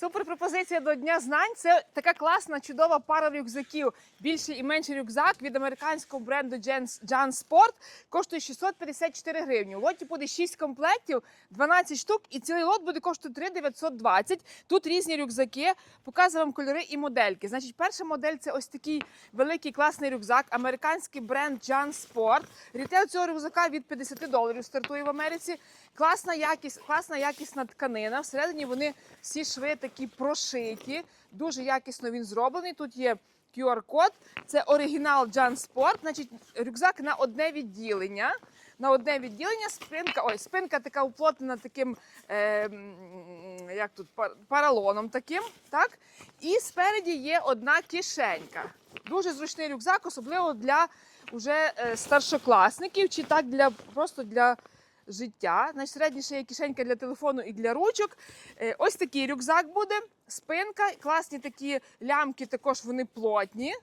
Супер пропозиція до Дня знань. Це така класна, чудова пара рюкзаків. Більший і менший рюкзак від американського бренду Jan Sport коштує 654 гривні. У лоті буде 6 комплектів, 12 штук, і цілий лот буде коштувати 3 920. Тут різні рюкзаки. Показую вам кольори і модельки. Значить, перша модель це ось такий великий класний рюкзак, американський бренд Jan Sport. Рітейл цього рюкзака від 50 доларів стартує в Америці. Класна якість, класна якісна тканина. Всередині вони всі шви такі прошиті. Дуже якісно він зроблений. Тут є QR-код. Це оригінал Jan Sport. Значить, рюкзак на одне відділення. На одне відділення спинка, ой, спинка така уплотнена таким, е, як тут, паралоном таким, так? І спереді є одна кишенька. Дуже зручний рюкзак, особливо для уже е, старшокласників, чи так для просто для життя. Значить, середня ще є кишенька для телефону і для ручок. Е, Ось такий рюкзак буде, спинка, класні такі лямки, також вони плотні.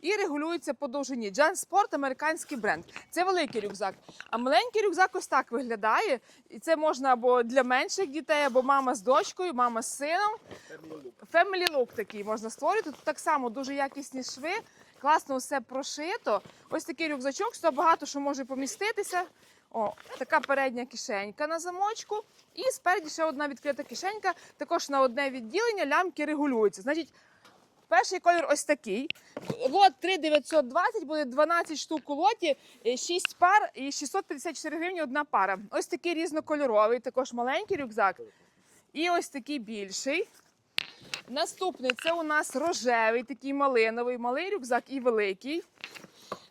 І регулюються по довжині. Спорт американський бренд. Це великий рюкзак. А маленький рюкзак ось так виглядає. І це можна або для менших дітей, або мама з дочкою, мама з сином. Family look такий можна створити. Тут так само дуже якісні шви, класно все прошито. Ось такий рюкзачок, сюди багато що може поміститися. О, така передня кишенька на замочку. І спереді ще одна відкрита кишенька, також на одне відділення лямки регулюються. Значить, перший колір ось такий. Лот 3920 буде 12 штук у лоті, 6 пар і 654 гривні одна пара. Ось такий різнокольоровий, також маленький рюкзак. І ось такий більший. Наступний це у нас рожевий, такий малиновий, малий рюкзак і великий.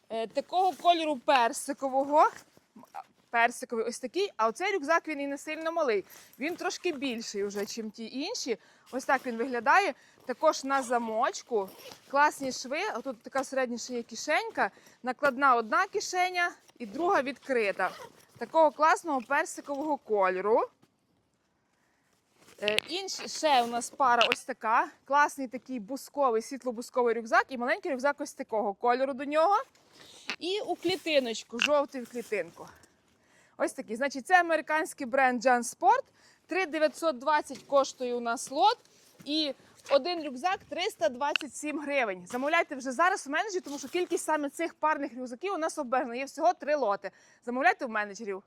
Е, Такого кольору персикового. Персиковий ось такий, а оцей рюкзак він і не сильно малий. Він трошки більший вже, ніж ті інші. Ось так він виглядає. Також на замочку. Класні шви. Тут така середня ще є кишенька. Накладна одна кишеня і друга відкрита. Такого класного персикового кольору. Е, Інші ще у нас пара ось така. Класний такий бусковий, світло-бусковий рюкзак і маленький рюкзак ось такого кольору до нього. І у клітиночку, жовтий в клітинку. Ось такий. Значить, це американський бренд Jan Sport. 3920 коштує у нас лот. І один рюкзак 327 гривень. Замовляйте вже зараз у менеджері, тому що кількість саме цих парних рюкзаків у нас обмежена. Є всього три лоти. Замовляйте в менеджерів.